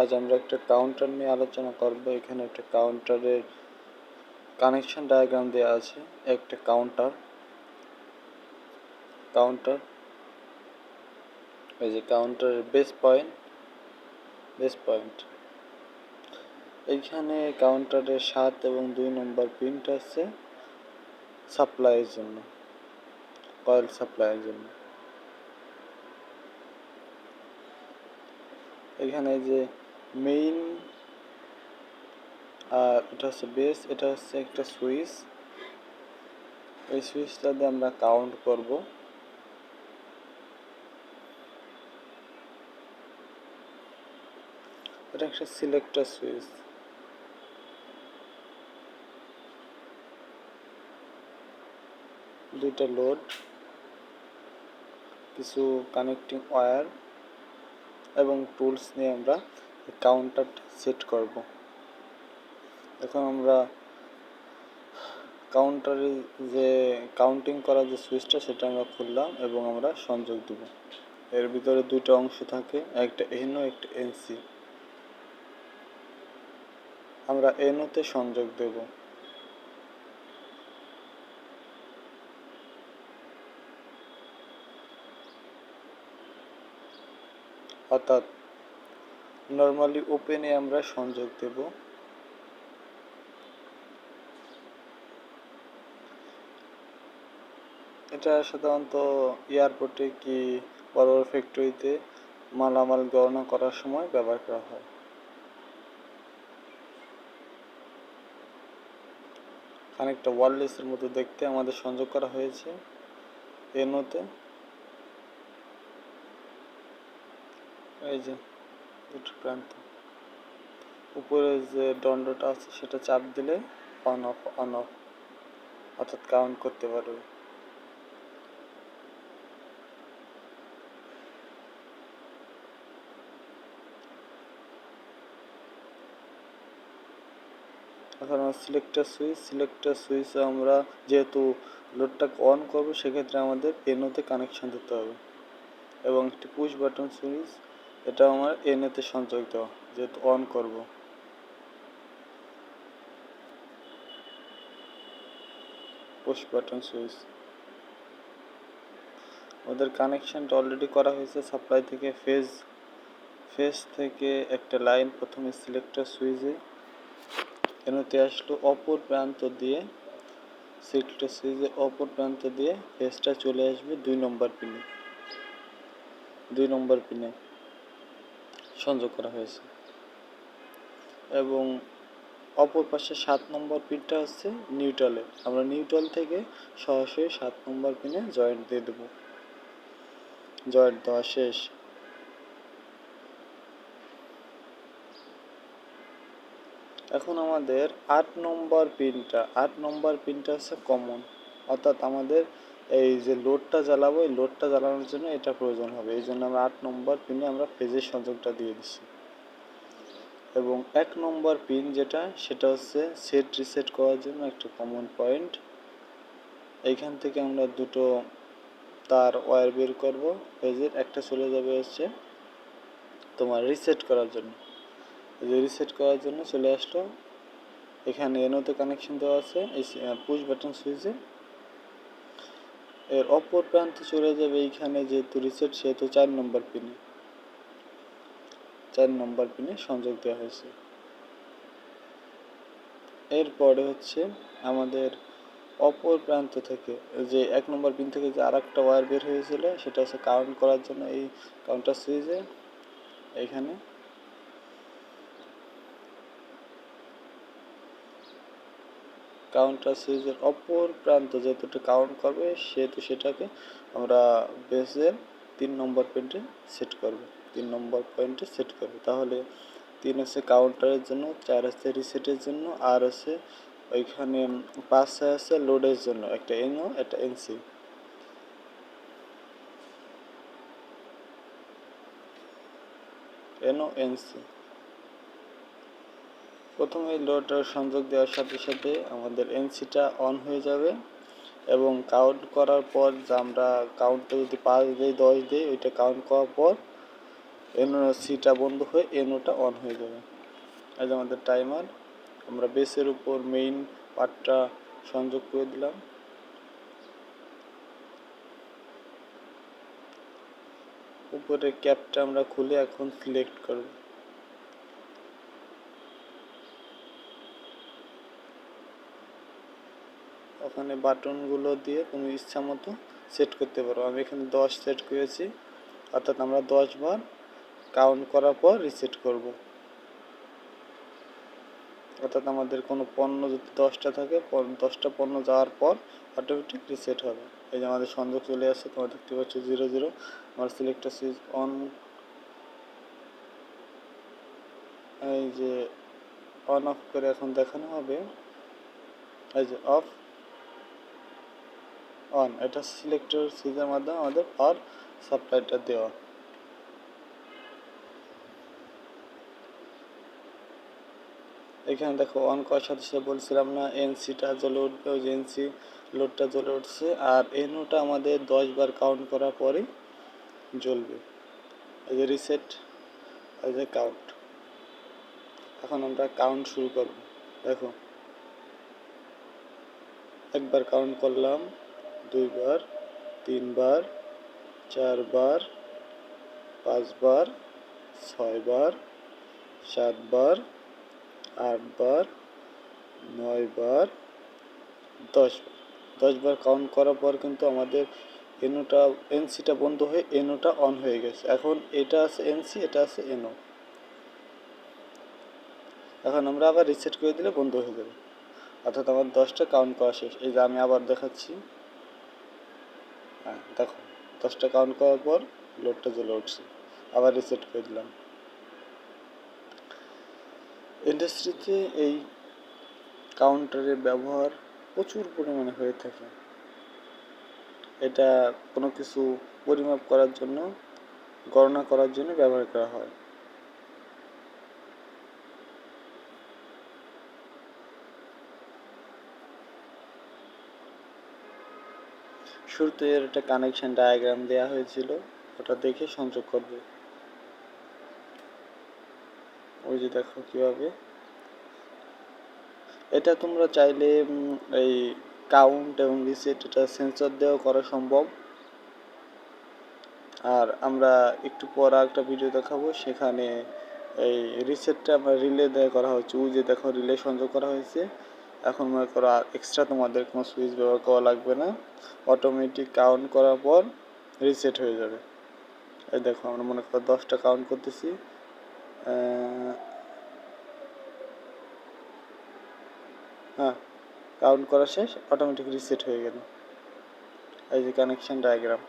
আজ আমরা একটা কাউন্টার নিয়ে আলোচনা করব। এখানে একটা কাউন্টারের কানেকশন ডায়াগ্রাম দেওয়া আছে। একটা কাউন্টার কাউন্টার এই যে কাউন্টারের বেস পয়েন্ট বেস পয়েন্ট এইখানে কাউন্টারের সাত এবং দুই নম্বর প্রিন্ট আছে সাপ্লাইয়ের জন্য অয়েল সাপ্লাইয়ের জন্য। এখানে যে মেইন আর এটা হচ্ছে বেস এটা হচ্ছে একটা সুইচ এই সুইচটা দিয়ে আমরা কাউন্ট করব। এটা একটা সিলেক্টর সুইচ দুইটা লোড কিছু কানেক্টিং ওয়্যার এবং টুলস নিয়ে আমরা কাউন্টারটা সেট করব। এখন আমরা কাউন্টারে যে কাউন্টিং করা যে সুইচটা সেটা আমরা খুললাম এবং আমরা সংযোগ দেব। এর ভিতরে দুইটা অংশ থাকে, একটা এনও একটা এনসি আমরা এনওতে সংযোগ দেব। অর্থাৎ নর্মালি ওপেনে আমরা সংযোগ দেব। এটা সাধারণত এয়ারপোর্টে কি বড় বড় ফ্যাক্টরিতে মালামাল গণনা করার সময় ব্যবহার করা হয়। খানিকটা ওয়ারলেসের মতো দেখতে আমাদের সংযোগ করা হয়েছে। এর এনোতে এই যে দুটো প্রান্ত উপরে যে দণ্ডটা আছে, সেটা চাপ দিলে অন অফ অন অফ অর্থাৎ কাউন্ট করতে পারবে। এখন সিলেক্টার সুইচ সিলেক্টার সুইচে আমরা যেহেতু লোডটাকে অন করব, সেক্ষেত্রে আমাদের এনোতে কানেকশন দিতে হবে। এবং একটি পুশ বাটন সুইচ এটা আমার এনএতে সংযোগ দেওয়া যেহেতু অন করব। পুশ বাটন সুইচ ওদের কানেকশনটা অলরেডি করা হয়েছে সাপ্লাই থেকে ফেজ ফেজ থেকে একটা লাইন প্রথমে সিলেক্টর সুইচে এনতে আসলো অপর প্রান্ত দিয়ে সিলেক্টর সুইচের অপর প্রান্ত দিয়ে ফেজটা চলে আসবে দুই নম্বর পিনে দুই নম্বর পিনে সংযোগ করা হয়েছে। এবং অপর পাশে সাত নম্বর পিনটা হচ্ছে নিউট্রালে। আমরা নিউট্রাল থেকে সরাসরি সাত নম্বর পিনে জয়েন্ট দিয়ে দেব। জয়েন্ট দেওয়া শেষ। এখন আমাদের আট নম্বর পিনটা, আট নম্বর পিনটা হচ্ছে কমন। অর্থাৎ আমাদের এই যে লোডটা জ্বালাবো, এই লোডটা জ্বালানোর জন্য এটা প্রয়োজন হবে। এই জন্য আমরা আট নম্বর পিনে আমরা ফেজের সংযোগটা দিয়ে দিচ্ছি। এবং এক নম্বর পিন যেটা, সেটা হচ্ছে সেট রিসেট করার জন্য একটা কমন পয়েন্ট এইখান থেকে আমরা দুটো তার ওয়্যার বের করব। ফেজের একটা চলে যাবে হচ্ছে তোমার রিসেট করার জন্য। যে রিসেট করার জন্য চলে আসলো। এখানে এনোতে কানেকশন দেওয়া আছে। এই পুশ বাটন সুইচে এর অপর প্রান্তে চলে যাবে এইখানে যেহেতু রিসেট সেহেতু চার নম্বর পিনে। চার নম্বর পিনে সংযোগ দেওয়া হয়েছে। এরপরে হচ্ছে আমাদের অপর প্রান্ত থেকে, যে এক নম্বর পিন থেকে যে আর একটা ওয়্যার বের হয়েছিল, সেটা হচ্ছে কাউন্ট করার জন্য এই কাউন্টার সুইচে এইখানে কাউন্টার সুইচের অপর প্রান্ত যেহেতু কাউন্ট করবে সেহেতু সেটাকে আমরা বেসের তিন নম্বর পয়েন্টে সেট করব। তিন নম্বর পয়েন্টে সেট করব। তাহলে তিন হচ্ছে কাউন্টারের জন্য, চার হচ্ছে রিসেটের জন্য, আর হচ্ছে ওইখানে পাঁচ আছে লোডের জন্য, একটা এনও একটা এনসি এনও এনসি প্রথমে লোডার সংযোগ দেওয়ার সাথে সাথে আমাদের এনসিটা অন হয়ে যাবে এবং কাউন্ট করার পর যে আমরা কাউন্টটা যদি পাঁচ দিই, দশ দিই, ওইটা কাউন্ট করার পর এনো সিটা বন্ধ হয়ে এনোটা অন হয়ে যাবে। যে আমাদের টাইমার আমরা বেসের উপর মেইন পার্টটা সংযোগ করে দিলাম। উপরে ক্যাপটা আমরা খুলে এখন সিলেক্ট করব। ওখানে বাটনগুলো দিয়ে তুমি ইচ্ছা মতো সেট করতে পারো। আমি এখানে দশ সেট করেছি, অর্থাৎ আমরা দশ বার কাউন্ট করার পর রিসেট করব। অর্থাৎ আমাদের কোনো পণ্য যদি দশটা থাকে দশটা পণ্য যাওয়ার পর অটোমেটিক রিসেট হবে। এই যে আমাদের সংযোগ চলে আসছে, তোমরা দেখতে পাচ্ছ জিরো জিরো আমার সিলেক্টার সুইচ অন এই যে অন অফ করে এখন দেখানো হবে। এই যে অফ অন এটা সিলেক্টর সুইচের মাধ্যমে আমাদের পাওয়ার সাপ্লাইটা দেওয়া। এখানে দেখো অন করার সাথে সাথে বলছিলাম না এনসিটা জ্বলে উঠবে, ওই এনসি লোডটা জ্বলে উঠছে, আর এনওটা আমাদের দশ বার কাউন্ট করার পরে জ্বলবে। এই যে রিসেট এই যে কাউন্ট এখন আমরা কাউন্ট শুরু করব। দেখো, একবার কাউন্ট করলাম। দুইবার, তিনবার, চারবার, পাঁচবার, ছয়বার, সাতবার, আটবার, নয়বার, দশবার। দশবার কাউন্ট করার পর কিন্তু আমাদের এনোটা এনসিটা বন্ধ হয়ে এনোটা অন হয়ে গেছে। এখন এটা আছে এনসি এটা আছে এনো এখন আমরা আবার রিসেট করে দিলে বন্ধ হয়ে যাবে। অর্থাৎ আমার দশটা কাউন্ট করা শেষ। এই যে আমি আবার দেখাচ্ছি। হ্যাঁ দেখো, দশটা কাউন্ট করার পর লোডটা জ্বলে উঠছে। আবার রিসেট করে দিলাম। ইন্ডাস্ট্রিতে এই কাউন্টারের ব্যবহার প্রচুর পরিমাণে হয়ে থাকে। এটা কোনো কিছু পরিমাপ করার জন্য, গণনা করার জন্য ব্যবহার করা হয়। শুরুতে এর একটা কানেকশন ডায়াগ্রাম দেওয়া হয়েছিল, ওটা দেখে সংযোগ করবে। ওই যে দেখো কীভাবে। এটা তোমরা চাইলে এই কাউন্ট এবং রিসেট এটা সেন্সর দিয়েও করা সম্ভব। আর আমরা একটু পর একটা ভিডিও দেখাবো, সেখানে এই রিসেটটা আমরা রিলে দিয়ে করা হচ্ছে। ওই যে দেখো রিলে সংযোগ করা হয়েছে। এখন মনে করো আর এক্সট্রা তোমাদের কোনো সুইচ ব্যবহার করা লাগবে না। অটোমেটিক কাউন্ট করার পর রিসেট হয়ে যাবে। এই দেখো আমরা মনে করো দশটা কাউন্ট করতেছি। হ্যাঁ কাউন্ট করা শেষ অটোমেটিক রিসেট হয়ে গেল। এই যে কানেকশন ডায়াগ্রাম